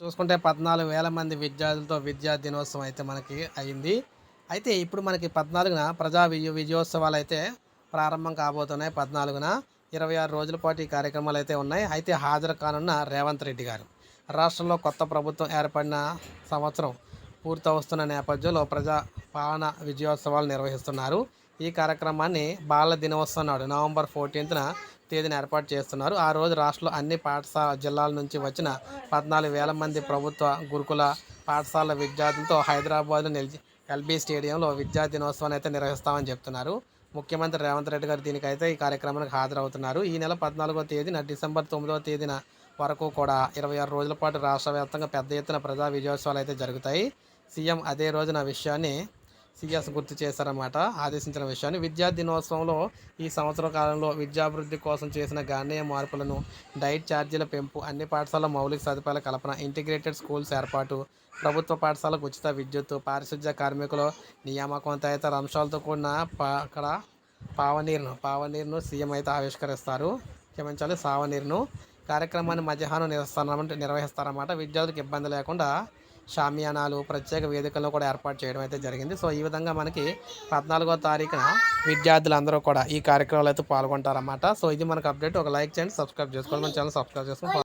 చూసుకుంటే పద్నాలుగు వేల మంది విద్యార్థులతో విద్యా దినోత్సవం అయితే మనకి అయింది. అయితే ఇప్పుడు మనకి పద్నాలుగున ప్రజా విజయ విజయోత్సవాలు అయితే ప్రారంభం కాబోతున్నాయి పద్నాలుగున. ఇరవై ఆరు రోజుల పాటు ఈ కార్యక్రమాలు అయితే ఉన్నాయి. అయితే హాజరు కానున్న రేవంత్ రెడ్డి గారు. రాష్ట్రంలో కొత్త ప్రభుత్వం ఏర్పడిన సంవత్సరం పూర్తవుతున్న నేపథ్యంలో ప్రజా పాలన విజయోత్సవాలు నిర్వహిస్తున్నారు. ఈ కార్యక్రమాన్ని బాల దినోత్సవం నాడు నవంబర్ ఫోర్టీన్త్న తేదీన ఏర్పాటు చేస్తున్నారు. ఆ రోజు రాష్ట్రంలో అన్ని పాఠశాల జిల్లాల నుంచి వచ్చిన పద్నాలుగు వేల మంది ప్రభుత్వ గురుకుల పాఠశాల విద్యార్థులతో హైదరాబాద్లో నిలిచి ఎల్బీ స్టేడియంలో విద్యా దినోత్సవాన్ని అయితే నిర్వహిస్తామని చెప్తున్నారు. ముఖ్యమంత్రి రేవంత్ రెడ్డి గారు దీనికైతే ఈ కార్యక్రమానికి హాజరవుతున్నారు. ఈ నెల పద్నాలుగో తేదీన డిసెంబర్ తొమ్మిదవ తేదీన వరకు కూడా ఇరవై ఆరు రోజుల పాటు రాష్ట్ర వ్యాప్తంగా పెద్ద ఎత్తున ప్రజా విజయోత్సవాలు అయితే జరుగుతాయి. సీఎం అదే రోజున విషయాన్ని సిఎస్ గుర్తు చేశారన్నమాట ఆదేశించిన విషయాన్ని. విద్యా దినోత్సవంలో ఈ సంవత్సర కాలంలో విద్యాభివృద్ధి కోసం చేసిన గణనీయ మార్పులను డైట్ ఛార్జీల పెంపు అన్ని పాఠశాల మౌలిక సదుపాయాల కల్పన ఇంటిగ్రేటెడ్ స్కూల్స్ ఏర్పాటు ప్రభుత్వ పాఠశాలకు ఉచిత విద్యుత్ పారిశుధ్య కార్మికుల నియామకం తదితర అంశాలతో కూడిన పా అక్కడ పావనీరును పావనీరును సీఎం అయితే ఆవిష్కరిస్తారు. క్షమించాలి సావనీరును. కార్యక్రమాన్ని మధ్యాహ్నం నిర్వహిస్తారన్నమాట నిర్వహిస్తారన్నమాట. విద్యార్థులకు ఇబ్బంది లేకుండా షామియానాలు ప్రత్యేక వేదికలను కూడా ఏర్పాటు చేయడం అయితే జరిగింది. సో ఈ విధంగా మనకి పద్నాలుగో తారీఖున విద్యార్థులందరూ కూడా ఈ కార్యక్రమాలు అయితే పాల్గొంటారన్నమాట. సో ఇది మనకు అప్డేట్. ఒక లైక్ చేయండి సబ్స్క్రైబ్ చేసుకోండి. మన ఛానల్ సబ్స్క్రైబ్ చేసుకోండి